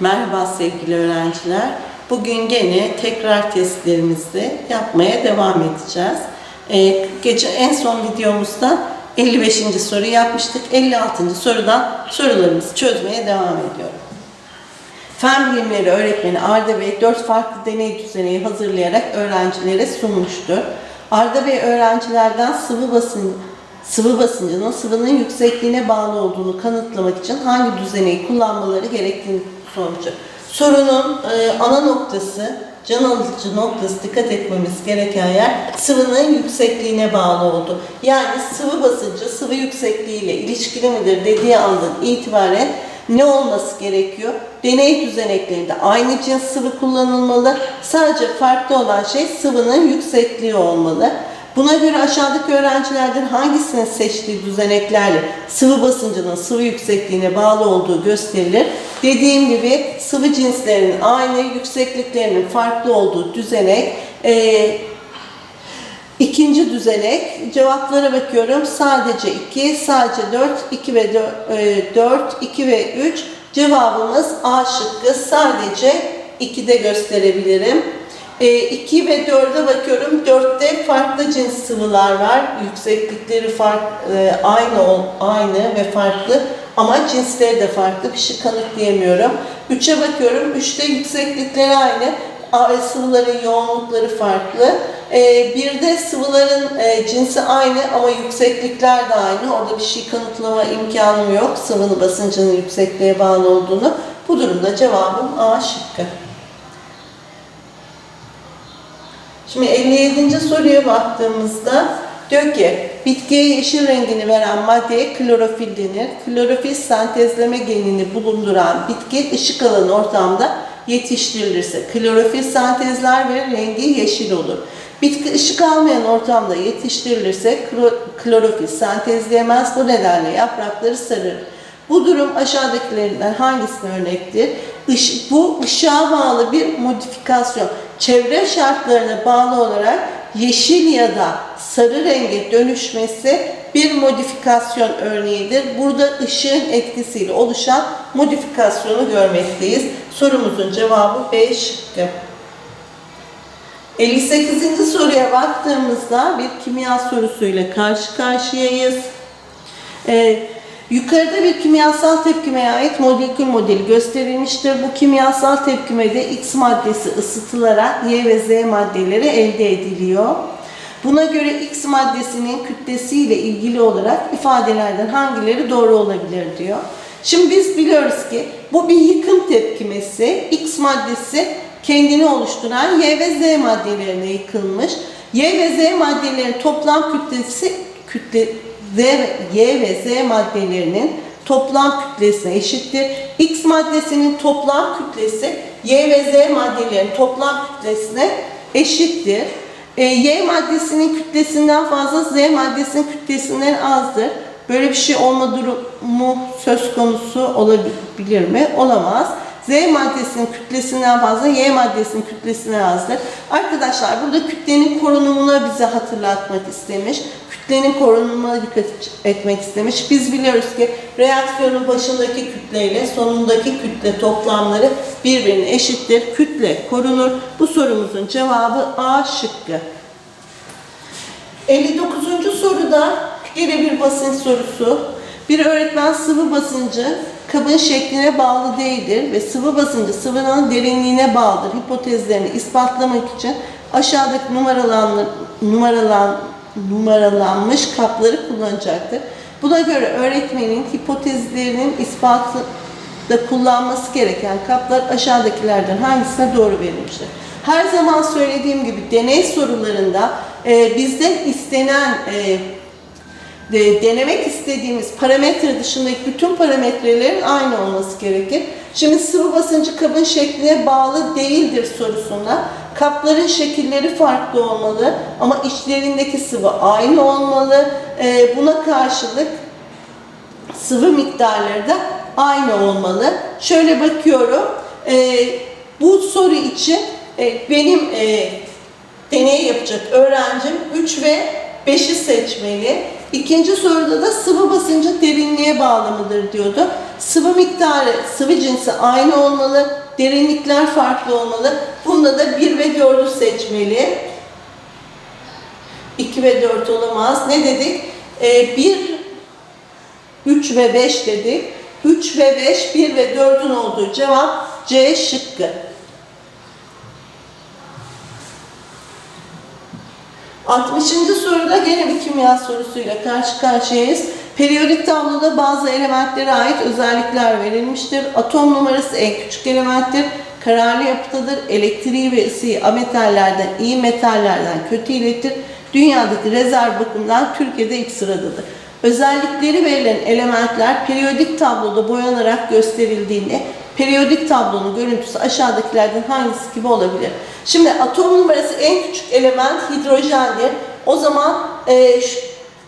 Merhaba sevgili öğrenciler. Bugün gene tekrar testlerimizi yapmaya devam edeceğiz. Ee, gece en son videomuzda 55. soruyu yapmıştık. 56. sorudan sorularımızı çözmeye devam ediyorum. Fen bilimleri öğretmeni Arda Bey 4 farklı deney düzeneği hazırlayarak öğrencilere sunmuştur. Arda Bey öğrencilerden sıvı basın sıvı basıncının sıvının yüksekliğine bağlı olduğunu kanıtlamak için hangi düzeneyi kullanmaları gerektiğini sonucu. Sorunun e, ana noktası, can alıcı noktası dikkat etmemiz gereken yer sıvının yüksekliğine bağlı oldu. Yani sıvı basıncı sıvı yüksekliğiyle ilişkili midir dediği andan itibaren ne olması gerekiyor? Deney düzeneklerinde aynı cins sıvı kullanılmalı. Sadece farklı olan şey sıvının yüksekliği olmalı. Buna göre aşağıdaki öğrencilerden hangisinin seçtiği düzeneklerle sıvı basıncının sıvı yüksekliğine bağlı olduğu gösterilir. Dediğim gibi sıvı cinslerinin aynı yüksekliklerinin farklı olduğu düzenek e, İkinci düzenek cevaplara bakıyorum. Sadece 2, sadece 4, 2 ve 4, 4 2 ve 3. Cevabımız A şıkkı. Sadece 2'de gösterebilirim. 2 ve 4'e bakıyorum. 4'te farklı cins sıvılar var. Yükseklikleri fark, e, aynı aynı ve farklı ama cinsleri de farklı. Bir şey kanıtlayamıyorum. 3'e bakıyorum. 3'te yükseklikleri aynı sıvıların yoğunlukları farklı. Ee, bir de sıvıların e, cinsi aynı ama yükseklikler de aynı. Orada bir şey kanıtlama imkanım yok. Sıvının basıncının yüksekliğe bağlı olduğunu. Bu durumda cevabım A şıkkı. Şimdi 57. soruya baktığımızda diyor ki bitkiye yeşil rengini veren maddeye klorofil denir. Klorofil sentezleme genini bulunduran bitki ışık alan ortamda yetiştirilirse klorofil sentezler ve rengi yeşil olur. Bitki ışık almayan ortamda yetiştirilirse klorofil sentezleyemez. Bu nedenle yaprakları sarır. Bu durum aşağıdakilerinden hangisine örnektir? Iş, bu ışığa bağlı bir modifikasyon. Çevre şartlarına bağlı olarak yeşil ya da sarı renge dönüşmesi bir modifikasyon örneğidir. Burada ışığın etkisiyle oluşan modifikasyonu görmekteyiz. Sorumuzun cevabı B şıkkı. 58. soruya baktığımızda bir kimya sorusuyla karşı karşıyayız. Ee, yukarıda bir kimyasal tepkimeye ait molekül modeli gösterilmiştir. Bu kimyasal tepkimede X maddesi ısıtılarak Y ve Z maddeleri elde ediliyor. Buna göre X maddesinin kütlesiyle ilgili olarak ifadelerden hangileri doğru olabilir diyor. Şimdi biz biliyoruz ki bu bir yıkım tepkimesi. X maddesi kendini oluşturan Y ve Z maddelerine yıkılmış. Y ve Z maddelerinin toplam kütlesi kütle Z, Y ve Z maddelerinin toplam kütlesine eşittir. X maddesinin toplam kütlesi Y ve Z maddelerinin toplam kütlesine eşittir. E, y maddesinin kütlesinden fazla Z maddesinin kütlesinden azdır. Böyle bir şey olma durumu söz konusu olabilir mi? Olamaz. Z maddesinin kütlesinden fazla Y maddesinin kütlesinden azdır. Arkadaşlar burada kütlenin korunumuna bize hatırlatmak istemiş. Kütlenin korunumuna dikkat etmek istemiş. Biz biliyoruz ki reaksiyonun başındaki kütle ile sonundaki kütle toplamları birbirine eşittir. Kütle korunur. Bu sorumuzun cevabı A şıkkı. 59. soruda yine bir basınç sorusu. Bir öğretmen sıvı basıncı kabın şekline bağlı değildir ve sıvı basıncı sıvının derinliğine bağlıdır hipotezlerini ispatlamak için aşağıdaki numaralan, numaralan, numaralanmış kapları kullanacaktır. Buna göre öğretmenin hipotezlerinin ispatında kullanması gereken kaplar aşağıdakilerden hangisine doğru verilmiştir? Her zaman söylediğim gibi deney sorularında e, bizden istenen e, de, denemek istediğimiz parametre dışındaki bütün parametrelerin aynı olması gerekir. Şimdi sıvı basıncı kabın şekline bağlı değildir sorusunda kapların şekilleri farklı olmalı ama içlerindeki sıvı aynı olmalı. E, buna karşılık sıvı miktarları da aynı olmalı. Şöyle bakıyorum. E, bu soru için e, benim e, deney yapacak öğrencim 3 ve 5'i seçmeli. İkinci soruda da sıvı basıncı derinliğe bağlı mıdır diyordu. Sıvı miktarı, sıvı cinsi aynı olmalı. Derinlikler farklı olmalı. Bunda da 1 ve 4'ü seçmeli. 2 ve 4 olamaz. Ne dedik? Ee, 1, 3 ve 5 dedik. 3 ve 5, 1 ve 4'ün olduğu cevap C şıkkı. 60. soruda gene bir kimya sorusuyla karşı karşıyayız. Periyodik tabloda bazı elementlere ait özellikler verilmiştir. Atom numarası en küçük elementtir. Kararlı yapıdadır. Elektriği ve ısıyı ametallerden, iyi metallerden kötü iletir. Dünyadaki rezerv bakımından Türkiye'de ilk sıradadır. Özellikleri verilen elementler periyodik tabloda boyanarak gösterildiğinde periyodik tablonun görüntüsü aşağıdakilerden hangisi gibi olabilir? Şimdi atom numarası en küçük element hidrojendir. O zaman e,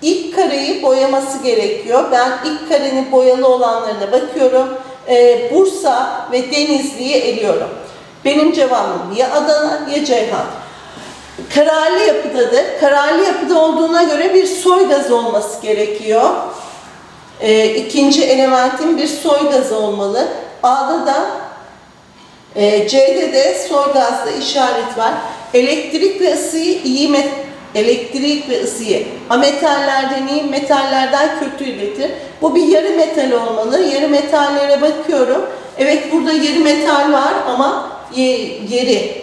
ilk kareyi boyaması gerekiyor. Ben ilk karenin boyalı olanlarına bakıyorum. E, Bursa ve Denizli'yi eliyorum. Benim cevabım ya Adana ya Ceyhan. Kararlı yapıdadır. Kararlı yapıda olduğuna göre bir soy gazı olması gerekiyor. E, ikinci elementin bir soy gazı olmalı. A'da da e, C'de de soy gazlı işaret var. Elektrik ve ısıyı iyi met elektrik ve ısıyı ametallerden iyi, metallerden kötü iletir. Bu bir yarı metal olmalı. Yarı metallere bakıyorum. Evet burada yarı metal var ama ye- yeri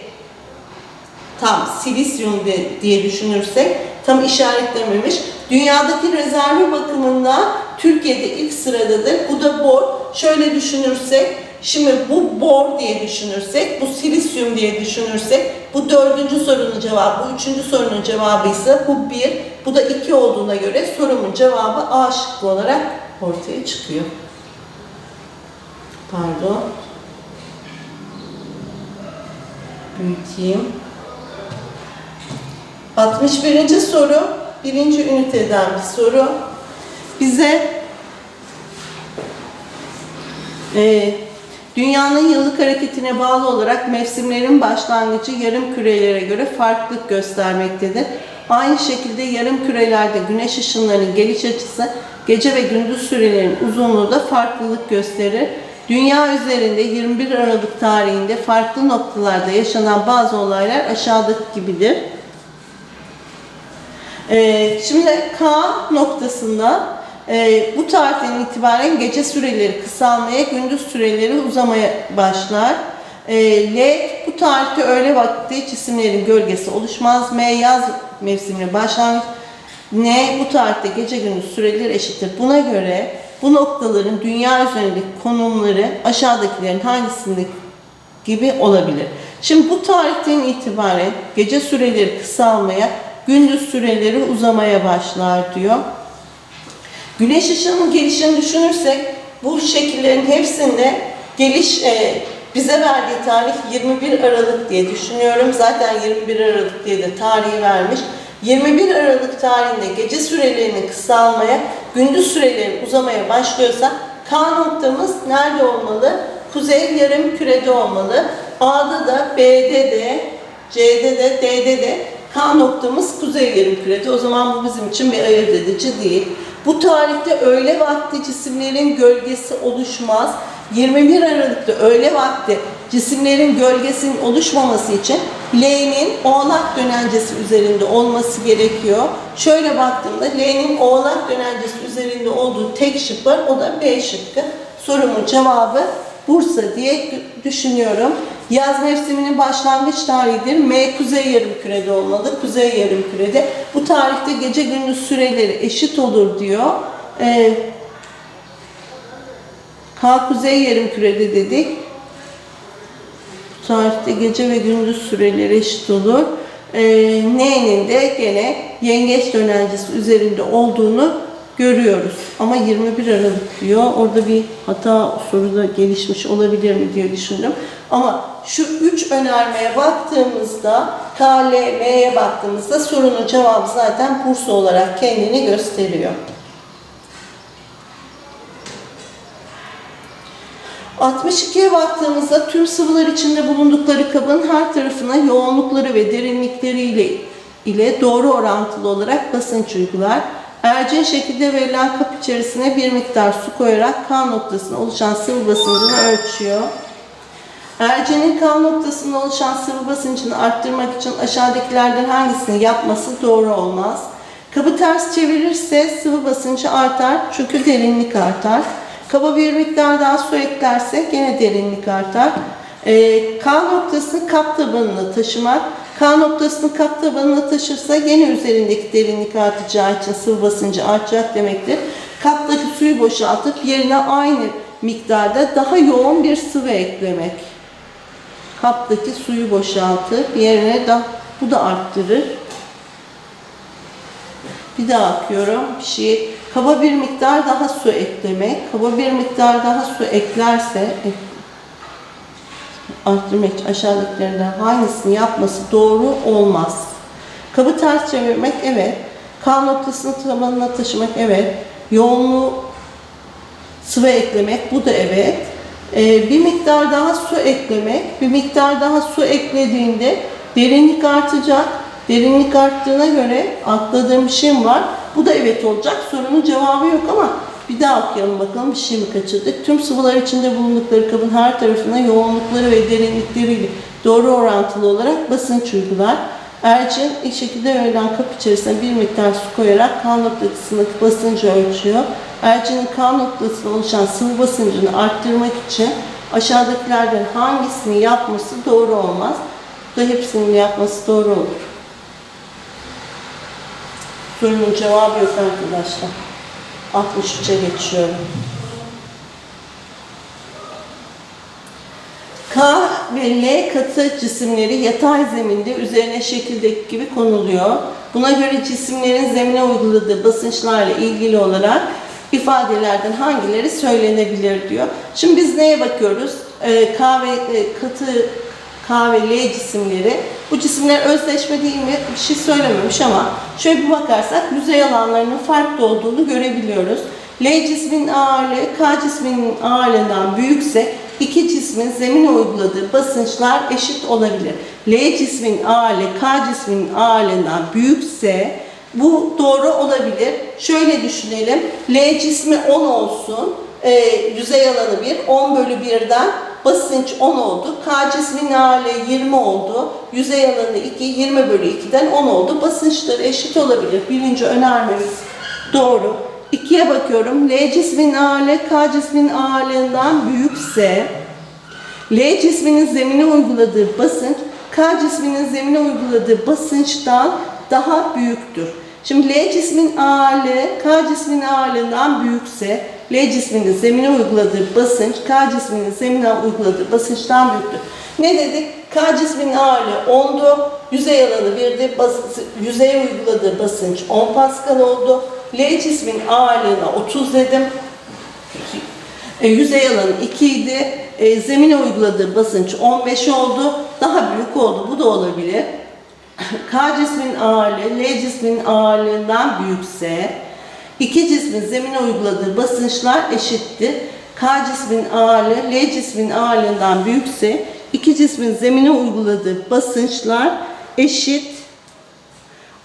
tam silisyum diye düşünürsek tam işaretlememiş. Dünyadaki rezervi bakımından Türkiye'de ilk sıradadır. Bu da bor. Şöyle düşünürsek, şimdi bu bor diye düşünürsek, bu silisyum diye düşünürsek, bu dördüncü sorunun cevabı, bu üçüncü sorunun cevabı ise bu bir, bu da iki olduğuna göre sorumun cevabı A şıkkı olarak ortaya çıkıyor. Pardon. Büyüteyim. 61. soru, birinci üniteden bir soru. Bize e, dünyanın yıllık hareketine bağlı olarak mevsimlerin başlangıcı yarım kürelere göre farklılık göstermektedir. Aynı şekilde yarım kürelerde güneş ışınlarının geliş açısı gece ve gündüz sürelerinin uzunluğu da farklılık gösterir. Dünya üzerinde 21 Aralık tarihinde farklı noktalarda yaşanan bazı olaylar aşağıdaki gibidir. Ee, şimdi K noktasında e, bu tarihten itibaren gece süreleri kısalmaya, gündüz süreleri uzamaya başlar. E, L bu tarihte öğle vakti cisimlerin gölgesi oluşmaz. M yaz mevsimine başlangıç. N bu tarihte gece gündüz süreleri eşittir. Buna göre bu noktaların dünya üzerindeki konumları aşağıdakilerin hangisinde gibi olabilir. Şimdi bu tarihten itibaren gece süreleri kısalmaya, gündüz süreleri uzamaya başlar diyor. Güneş ışığının gelişini düşünürsek bu şekillerin hepsinde geliş e, bize verdiği tarih 21 Aralık diye düşünüyorum. Zaten 21 Aralık diye de tarihi vermiş. 21 Aralık tarihinde gece sürelerinin kısalmaya, gündüz sürelerinin uzamaya başlıyorsa K noktamız nerede olmalı? Kuzey yarım kürede olmalı. A'da da B'de de C'de de D'de de K noktamız kuzey yarım kürede. O zaman bu bizim için bir ayırt edici değil. Bu tarihte öğle vakti cisimlerin gölgesi oluşmaz. 21 Aralık'ta öğle vakti cisimlerin gölgesinin oluşmaması için L'nin oğlak dönencesi üzerinde olması gerekiyor. Şöyle baktığımda L'nin oğlak dönencesi üzerinde olduğu tek şık var. O da B şıkkı. Sorumun cevabı Bursa diye düşünüyorum. Yaz mevsiminin başlangıç tarihidir. M kuzey yarım kürede olmalı. Kuzey yarım kürede. Bu tarihte gece gündüz süreleri eşit olur diyor. Ee, K kuzey yarım kürede dedik. Bu tarihte gece ve gündüz süreleri eşit olur. Ee, N'nin de gene yengeç dönencesi üzerinde olduğunu görüyoruz. Ama 21 Aralık diyor. Orada bir hata soruda gelişmiş olabilir mi diye düşündüm. Ama şu üç önermeye baktığımızda K, L, M'ye baktığımızda sorunun cevabı zaten Bursa olarak kendini gösteriyor. 62'ye baktığımızda tüm sıvılar içinde bulundukları kabın her tarafına yoğunlukları ve derinlikleri ile ile doğru orantılı olarak basınç uygular. Ercin şekilde verilen kap içerisine bir miktar su koyarak K noktasına oluşan sıvı basıncını ölçüyor. Ercenin K noktasında oluşan sıvı basıncını arttırmak için aşağıdakilerden hangisini yapması doğru olmaz. Kabı ters çevirirse sıvı basıncı artar çünkü derinlik artar. Kaba bir miktar daha su eklerse gene derinlik artar. Ee, K noktasını kap tabanına taşımak. K noktasını kap tabanına taşırsa gene üzerindeki derinlik artacağı için sıvı basıncı artacak demektir. Kaptaki suyu boşaltıp yerine aynı miktarda daha yoğun bir sıvı eklemek kaptaki suyu boşaltıp yerine da bu da arttırır. Bir daha akıyorum. Bir şey kaba bir miktar daha su eklemek. Kaba bir miktar daha su eklerse ek- arttırmak aşağıdakilerden hangisini yapması doğru olmaz. Kabı ters çevirmek evet. K noktasını tabanına taşımak evet. Yoğunluğu sıvı eklemek bu da evet. Ee, bir miktar daha su eklemek, bir miktar daha su eklediğinde derinlik artacak. Derinlik arttığına göre atladığım şeyim var. Bu da evet olacak. Sorunun cevabı yok ama bir daha okuyalım bakalım bir şey mi kaçırdık. Tüm sıvılar içinde bulundukları kabın her tarafına yoğunlukları ve derinlikleriyle doğru orantılı olarak basınç uygular. Ercin ilk şekilde verilen kap içerisine bir miktar su koyarak K noktasındaki basıncı ölçüyor. Ercinin K noktasında oluşan sıvı basıncını arttırmak için aşağıdakilerden hangisini yapması doğru olmaz? Bu da hepsinin yapması doğru olur. Sorunun cevabı yok arkadaşlar. 63'e geçiyorum. K ve L katı cisimleri yatay zeminde üzerine şekildeki gibi konuluyor. Buna göre cisimlerin zemine uyguladığı basınçlarla ilgili olarak ifadelerden hangileri söylenebilir diyor. Şimdi biz neye bakıyoruz? Ee, K ve e, katı K L cisimleri. Bu cisimler özdeşme değil mi? Bir şey söylememiş ama şöyle bir bakarsak yüzey alanlarının farklı olduğunu görebiliyoruz. L cisminin ağırlığı K cisminin ağırlığından büyükse iki cismin zemine uyguladığı basınçlar eşit olabilir. L cismin ağırlığı K cisminin ağırlığından büyükse bu doğru olabilir. Şöyle düşünelim. L cismi 10 olsun. E, yüzey alanı 1. 10 bölü 1'den basınç 10 oldu. K cisminin ağırlığı 20 oldu. Yüzey alanı 2. 20 bölü 2'den 10 oldu. Basınçları eşit olabilir. Birinci önermemiz doğru. İkiye bakıyorum. L cisminin ağırlığı K cisminin ağırlığından büyükse L cisminin zemine uyguladığı basınç K cisminin zemine uyguladığı basınçtan daha büyüktür. Şimdi L cismin ağırlığı K cisminin ağırlığından büyükse L cisminin zemine uyguladığı basınç K cisminin zemine uyguladığı basınçtan büyüktür. Ne dedik? K cisminin ağırlığı 10'du. Yüzey alanı 1'di. Bas, yüzeye uyguladığı basınç 10 Pascal oldu. L cismin ağırlığına 30 dedim. E, yüzey alanı 2 idi. E, zemine uyguladığı basınç 15 oldu. Daha büyük oldu. Bu da olabilir. K cismin ağırlığı L cismin ağırlığından büyükse iki cismin zemine uyguladığı basınçlar eşittir. K cismin ağırlığı L cismin ağırlığından büyükse iki cismin zemine uyguladığı basınçlar eşit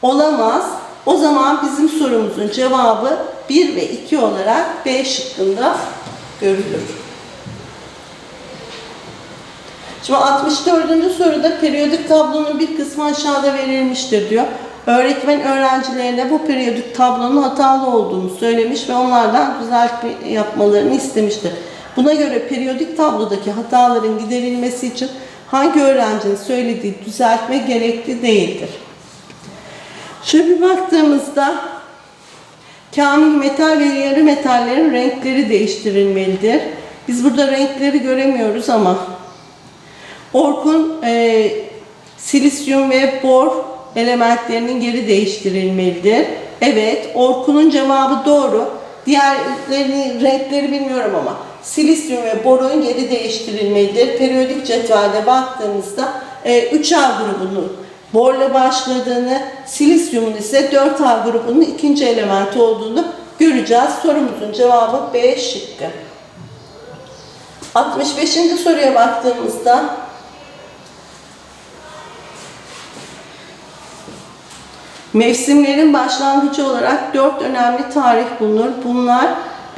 olamaz. O zaman bizim sorumuzun cevabı 1 ve 2 olarak B şıkkında görülür. Şimdi 64. soruda periyodik tablonun bir kısmı aşağıda verilmiştir diyor. Öğretmen öğrencilerine bu periyodik tablonun hatalı olduğunu söylemiş ve onlardan düzeltme yapmalarını istemiştir. Buna göre periyodik tablodaki hataların giderilmesi için hangi öğrencinin söylediği düzeltme gerekli değildir? Şöyle bir baktığımızda kamil metal ve yarı metallerin renkleri değiştirilmelidir. Biz burada renkleri göremiyoruz ama Orkun e, silisyum ve bor elementlerinin geri değiştirilmelidir. Evet, Orkun'un cevabı doğru. Diğerlerinin renkleri bilmiyorum ama silisyum ve borun geri değiştirilmelidir. Periyodik cetvelde baktığımızda e, 3A grubunun borla başladığını, silisyumun ise 4A grubunun ikinci elementi olduğunu göreceğiz. Sorumuzun cevabı B şıkkı. 65. soruya baktığımızda Mevsimlerin başlangıcı olarak dört önemli tarih bulunur. Bunlar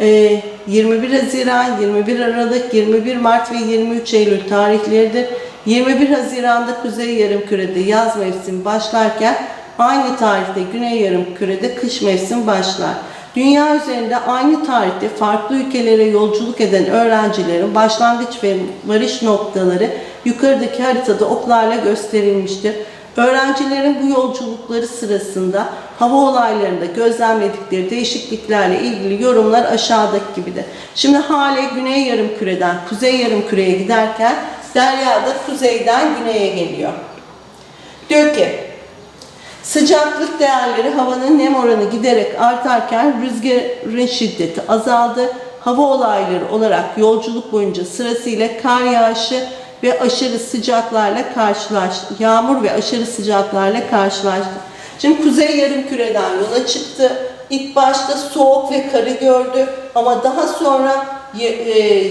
e, 21 Haziran, 21 Aralık, 21 Mart ve 23 Eylül tarihleridir. 21 Haziran'da Kuzey Yarımküre'de yaz mevsimi başlarken aynı tarihte Güney Yarımküre'de kış mevsimi başlar. Dünya üzerinde aynı tarihte farklı ülkelere yolculuk eden öğrencilerin başlangıç ve varış noktaları yukarıdaki haritada oklarla gösterilmiştir. Öğrencilerin bu yolculukları sırasında hava olaylarında gözlemledikleri değişikliklerle ilgili yorumlar aşağıdaki gibidir. Şimdi hale güney yarımküreden kuzey yarımküreye giderken Derya da kuzeyden güneye geliyor. Diyor ki Sıcaklık değerleri havanın nem oranı giderek artarken rüzgarın şiddeti azaldı. Hava olayları olarak yolculuk boyunca sırasıyla kar yağışı ve aşırı sıcaklarla karşılaştı. Yağmur ve aşırı sıcaklarla karşılaştı. Şimdi kuzey yarımküreden yola çıktı. İlk başta soğuk ve karı gördü ama daha sonra e,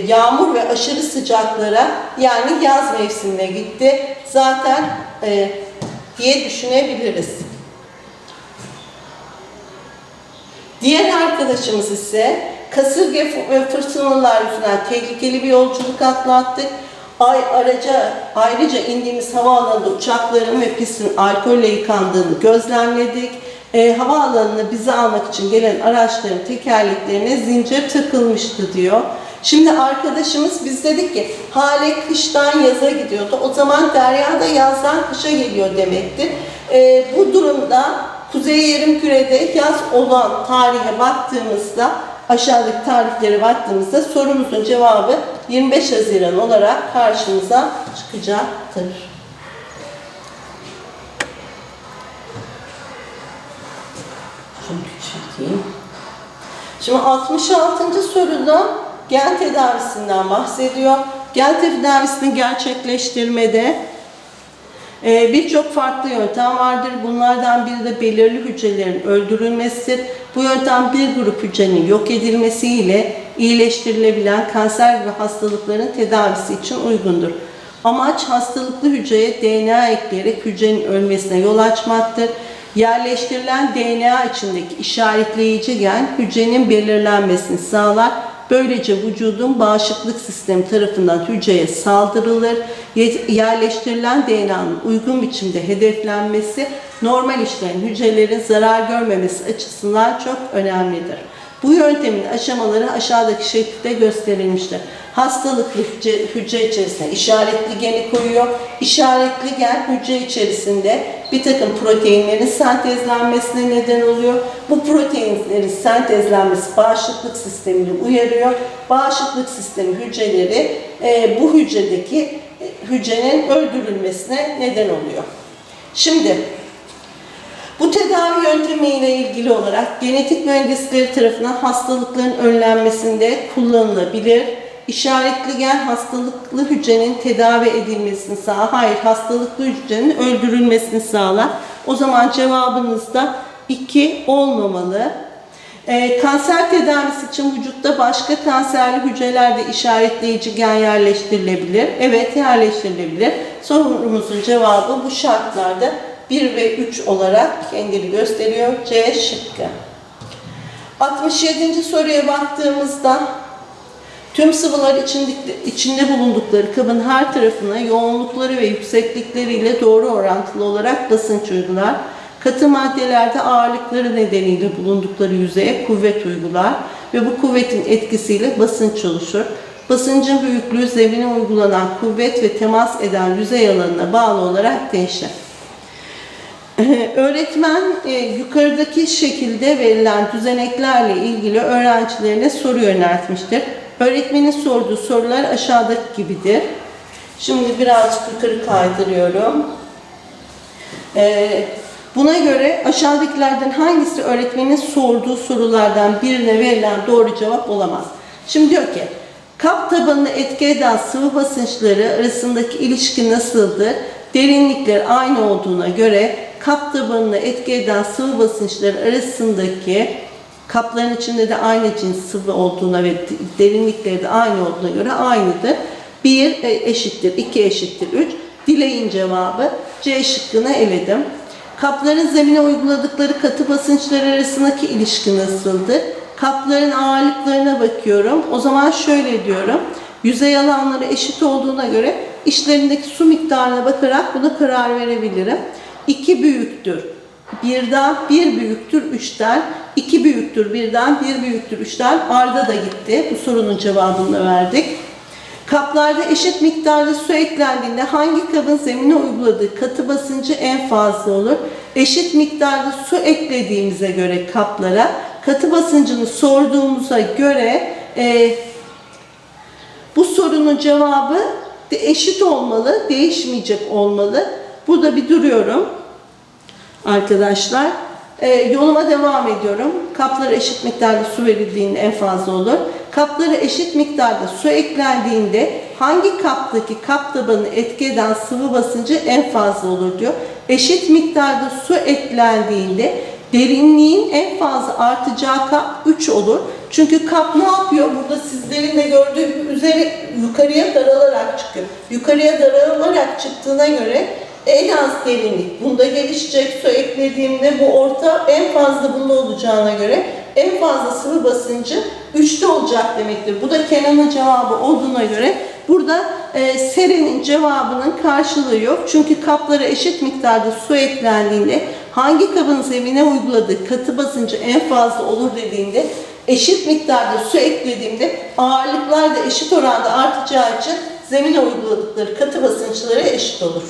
yağmur ve aşırı sıcaklara yani yaz mevsimine gitti. Zaten e, diye düşünebiliriz. Diğer arkadaşımız ise kasırga ve fırtınalar yüzünden tehlikeli bir yolculuk atlattık. Ay, araca, ayrıca indiğimiz havaalanında uçakların ve pistin alkolle yıkandığını gözlemledik. E, havaalanına bizi almak için gelen araçların tekerleklerine zincir takılmıştı diyor. Şimdi arkadaşımız biz dedik ki hale kıştan yaza gidiyordu. O zaman Derya da yazdan kışa geliyor demektir. E, bu durumda Kuzey Yarımküre'de yaz olan tarihe baktığımızda aşağıdaki tarihlere baktığımızda sorumuzun cevabı 25 Haziran olarak karşımıza çıkacaktır. Şunu küçülteyim. Şimdi 66. soruda gen tedavisinden bahsediyor. Gen tedavisini gerçekleştirmede birçok farklı yöntem vardır. Bunlardan biri de belirli hücrelerin öldürülmesidir. Bu yöntem bir grup hücrenin yok edilmesiyle iyileştirilebilen kanser ve hastalıkların tedavisi için uygundur. Amaç hastalıklı hücreye DNA ekleyerek hücrenin ölmesine yol açmaktır. Yerleştirilen DNA içindeki işaretleyici gen hücrenin belirlenmesini sağlar. Böylece vücudun bağışıklık sistemi tarafından hücreye saldırılır. Ye- Yerleştirilen DNA'nın uygun biçimde hedeflenmesi normal işleyen hücrelerin zarar görmemesi açısından çok önemlidir. Bu yöntemin aşamaları aşağıdaki şekilde gösterilmiştir. Hastalıklı hücre, hücre içerisine işaretli geni koyuyor. İşaretli gen hücre içerisinde bir takım proteinlerin sentezlenmesine neden oluyor. Bu proteinlerin sentezlenmesi bağışıklık sistemini uyarıyor. Bağışıklık sistemi hücreleri e, bu hücredeki e, hücrenin öldürülmesine neden oluyor. Şimdi bu tedavi yöntemiyle ilgili olarak genetik mühendisleri tarafından hastalıkların önlenmesinde kullanılabilir. İşaretli gen hastalıklı hücrenin tedavi edilmesini sağlar. Hayır, hastalıklı hücrenin öldürülmesini sağlar. O zaman cevabınız da 2 olmamalı. Ee, kanser tedavisi için vücutta başka kanserli hücrelerde işaretleyici gen yerleştirilebilir. Evet yerleştirilebilir. Sorumuzun cevabı bu şartlarda 1 ve 3 olarak kendini gösteriyor. C şıkkı. 67. soruya baktığımızda tüm sıvılar içinde, içinde bulundukları kabın her tarafına yoğunlukları ve yükseklikleriyle doğru orantılı olarak basınç uygular. Katı maddelerde ağırlıkları nedeniyle bulundukları yüzeye kuvvet uygular ve bu kuvvetin etkisiyle basınç oluşur. Basıncın büyüklüğü zemine uygulanan kuvvet ve temas eden yüzey alanına bağlı olarak değişir. Öğretmen e, yukarıdaki şekilde verilen düzeneklerle ilgili öğrencilerine soru yöneltmiştir. Öğretmenin sorduğu sorular aşağıdaki gibidir. Şimdi birazcık yukarı kaydırıyorum. Ee, Buna göre aşağıdakilerden hangisi öğretmenin sorduğu sorulardan birine verilen doğru cevap olamaz? Şimdi diyor ki, kap tabanını etki eden sıvı basınçları arasındaki ilişki nasıldır? Derinlikler aynı olduğuna göre kap tabanını etki eden sıvı basınçları arasındaki kapların içinde de aynı cins sıvı olduğuna ve derinlikleri de aynı olduğuna göre aynıdır. 1 eşittir, 2 eşittir 3. Dileğin cevabı C şıkkını eledim. Kapların zemine uyguladıkları katı basınçlar arasındaki ilişki nasıldır? Kapların ağırlıklarına bakıyorum. O zaman şöyle diyorum. Yüzey alanları eşit olduğuna göre içlerindeki su miktarına bakarak buna karar verebilirim. 2 büyüktür. Birden bir büyüktür üçten, iki büyüktür birden, bir büyüktür üçten. Arda da gitti. Bu sorunun cevabını verdik. Kaplarda eşit miktarda su eklendiğinde hangi kabın zemine uyguladığı katı basıncı en fazla olur? Eşit miktarda su eklediğimize göre kaplara katı basıncını sorduğumuza göre e, bu sorunun cevabı de eşit olmalı, değişmeyecek olmalı. Burada bir duruyorum arkadaşlar. Ee, yoluma devam ediyorum. Kaplara eşit miktarda su verildiğinde en fazla olur. Kaplara eşit miktarda su eklendiğinde hangi kaptaki kap tabanı etki eden sıvı basıncı en fazla olur diyor. Eşit miktarda su eklendiğinde derinliğin en fazla artacağı kap 3 olur. Çünkü kap ne yapıyor? Burada sizlerin de gördüğü üzeri yukarıya daralarak çıkıyor. Yukarıya daralarak çıktığına göre en az derinlik bunda gelişecek su eklediğimde bu orta en fazla bunda olacağına göre en fazla sıvı basıncı 3'te olacak demektir. Bu da Kenan'ın cevabı olduğuna göre burada e, Seren'in cevabının karşılığı yok. Çünkü kaplara eşit miktarda su eklendiğinde hangi kabın zemine uyguladığı katı basıncı en fazla olur dediğinde eşit miktarda su eklediğimde ağırlıklar da eşit oranda artacağı için zemine uyguladıkları katı basınçları eşit olur.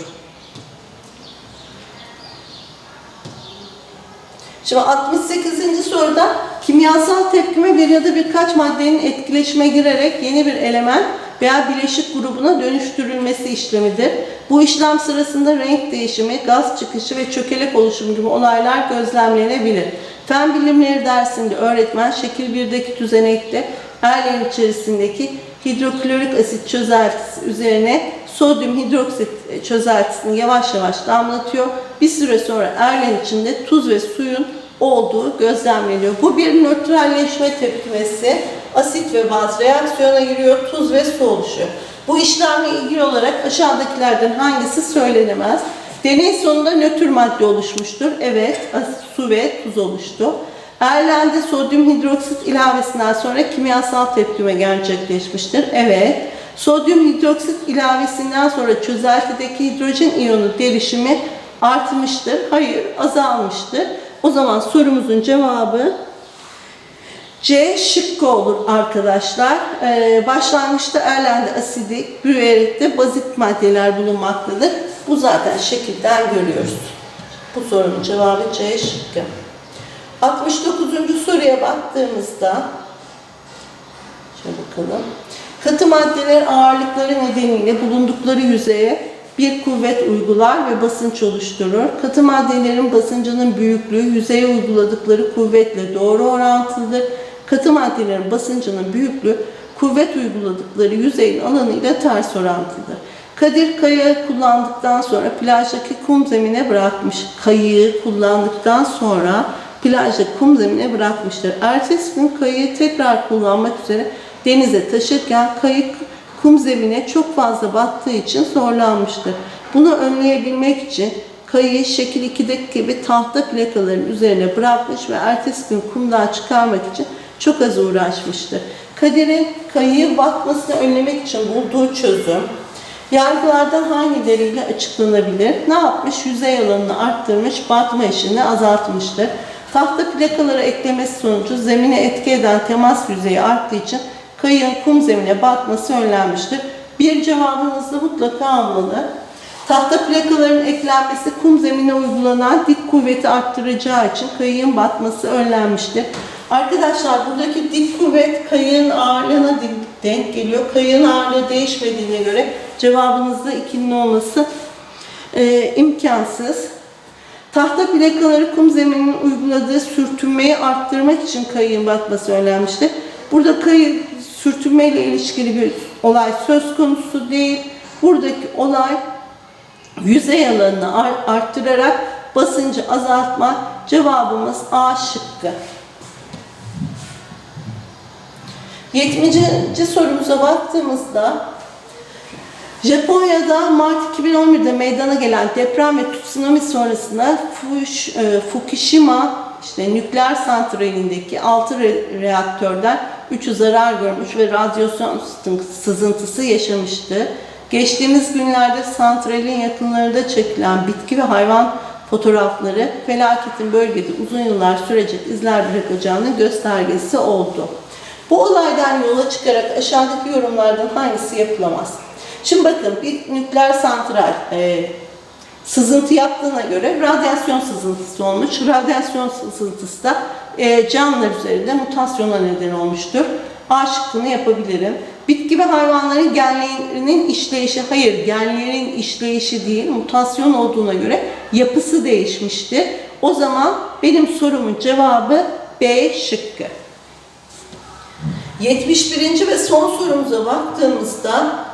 Şimdi 68. soruda kimyasal tepkime bir ya da birkaç maddenin etkileşime girerek yeni bir element veya bileşik grubuna dönüştürülmesi işlemidir. Bu işlem sırasında renk değişimi, gaz çıkışı ve çökelek oluşumu gibi olaylar gözlemlenebilir. Fen bilimleri dersinde öğretmen şekil 1'deki düzenekte Erlen içerisindeki hidroklorik asit çözeltisi üzerine sodyum hidroksit çözeltisini yavaş yavaş damlatıyor. Bir süre sonra Erlen içinde tuz ve suyun olduğu gözlemleniyor. Bu bir nötralleşme tepkimesi. Asit ve baz reaksiyona giriyor, tuz ve su oluşuyor. Bu işlemle ilgili olarak aşağıdakilerden hangisi söylenemez? Deney sonunda nötr madde oluşmuştur. Evet, su ve tuz oluştu. Erlen'de sodyum hidroksit ilavesinden sonra kimyasal tepkime gerçekleşmiştir. Evet. Sodyum hidroksit ilavesinden sonra çözeltideki hidrojen iyonu derişimi artmıştır. Hayır, azalmıştır. O zaman sorumuzun cevabı C şıkkı olur arkadaşlar. Ee, başlangıçta Erlen'de asidik, brüyerekte bazit maddeler bulunmaktadır. Bu zaten şekilden görüyoruz. Bu sorunun cevabı C şıkkı. 69. soruya baktığımızda şöyle bakalım. Katı maddeler ağırlıkları nedeniyle bulundukları yüzeye bir kuvvet uygular ve basınç oluşturur. Katı maddelerin basıncının büyüklüğü yüzeye uyguladıkları kuvvetle doğru orantılıdır. Katı maddelerin basıncının büyüklüğü kuvvet uyguladıkları yüzeyin alanıyla ters orantılıdır. Kadir kayığı kullandıktan sonra plajdaki kum zemine bırakmış. Kayığı kullandıktan sonra plajda kum zemine bırakmıştır. Ertesi gün kayığı tekrar kullanmak üzere denize taşırken kayık kum zemine çok fazla battığı için zorlanmıştır. Bunu önleyebilmek için kayığı şekil 2'deki gibi tahta plakaların üzerine bırakmış ve ertesi gün kumdan çıkarmak için çok az uğraşmıştır. Kadir'in kayığı batmasını önlemek için bulduğu çözüm yargılardan hangileriyle açıklanabilir? Ne yapmış? Yüzey alanını arttırmış, batma işini azaltmıştır. Tahta plakaları eklemesi sonucu zemine etki eden temas yüzeyi arttığı için kayığın kum zemine batması önlenmiştir. Bir cevabınızda mutlaka almalı. Tahta plakaların eklenmesi kum zemine uygulanan dik kuvveti arttıracağı için kayığın batması önlenmiştir. Arkadaşlar buradaki dik kuvvet kayığın ağırlığına denk geliyor. Kayığın ağırlığı değişmediğine göre cevabınızda 2'nin olması e, imkansız. Tahta plakaları kum zemininin uyguladığı sürtünmeyi arttırmak için kayığın batması önlenmiştir. Burada kayık sürtünme ile ilişkili bir olay söz konusu değil. Buradaki olay yüzey alanını arttırarak basıncı azaltmak. Cevabımız A şıkkı. 70. sorumuza baktığımızda Japonya'da Mart 2011'de meydana gelen deprem ve tsunami sonrasında e, Fukushima işte nükleer santralindeki 6 re- reaktörden 3'ü zarar görmüş ve radyasyon sızıntısı yaşamıştı. Geçtiğimiz günlerde santralin yakınlarında çekilen bitki ve hayvan fotoğrafları felaketin bölgede uzun yıllar sürecek izler bırakacağının göstergesi oldu. Bu olaydan yola çıkarak aşağıdaki yorumlardan hangisi yapılamaz? Şimdi bakın bir nükleer santral e, sızıntı yaptığına göre radyasyon sızıntısı olmuş. Radyasyon sızıntısı da e, canlılar üzerinde mutasyona neden olmuştur. A şıkkını yapabilirim. Bitki ve hayvanların genlerinin işleyişi, hayır genlerin işleyişi değil, mutasyon olduğuna göre yapısı değişmiştir. O zaman benim sorumun cevabı B şıkkı. 71. ve son sorumuza baktığımızda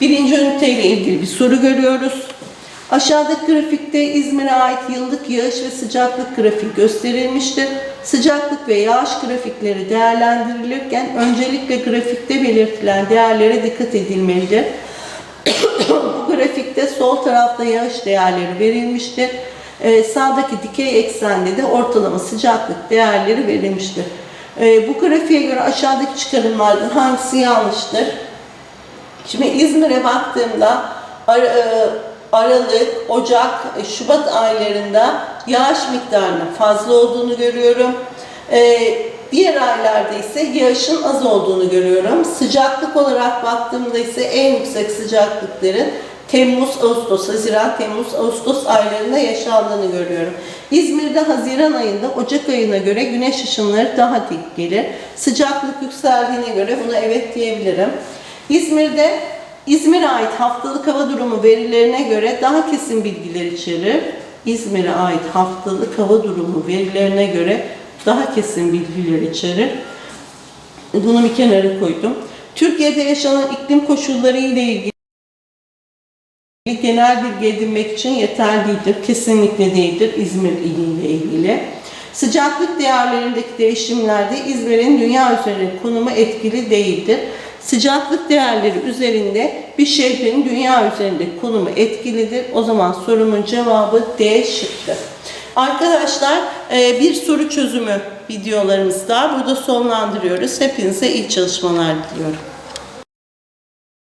birinci üniteyle ilgili bir soru görüyoruz. Aşağıdaki grafikte İzmir'e ait yıllık yağış ve sıcaklık grafiği gösterilmiştir. Sıcaklık ve yağış grafikleri değerlendirilirken öncelikle grafikte belirtilen değerlere dikkat edilmelidir. Bu grafikte sol tarafta yağış değerleri verilmiştir. Ee, sağdaki dikey eksende de ortalama sıcaklık değerleri verilmiştir. Ee, bu grafiğe göre aşağıdaki çıkarımlardan hangisi yanlıştır? Şimdi İzmir'e baktığımda Ar- e, Aralık, Ocak, e, Şubat aylarında yağış miktarının fazla olduğunu görüyorum. E, Diğer aylarda ise yağışın az olduğunu görüyorum. Sıcaklık olarak baktığımda ise en yüksek sıcaklıkların Temmuz, Ağustos, Haziran, Temmuz, Ağustos aylarında yaşandığını görüyorum. İzmir'de Haziran ayında Ocak ayına göre güneş ışınları daha dik gelir. Sıcaklık yükseldiğine göre buna evet diyebilirim. İzmir'de İzmir'e ait haftalık hava durumu verilerine göre daha kesin bilgiler içerir. İzmir'e ait haftalık hava durumu verilerine göre daha kesin bilgiler içerir. Bunu bir kenara koydum. Türkiye'de yaşanan iklim koşulları ile ilgili genel bilgi edinmek için yeterli değildir. Kesinlikle değildir İzmir iliyle ilgili. Sıcaklık değerlerindeki değişimlerde İzmir'in dünya üzerinde konumu etkili değildir. Sıcaklık değerleri üzerinde bir şehrin dünya üzerinde konumu etkilidir. O zaman sorumun cevabı D şıkkı. Arkadaşlar e, bir soru çözümü videolarımız daha burada sonlandırıyoruz. Hepinize iyi çalışmalar diliyorum.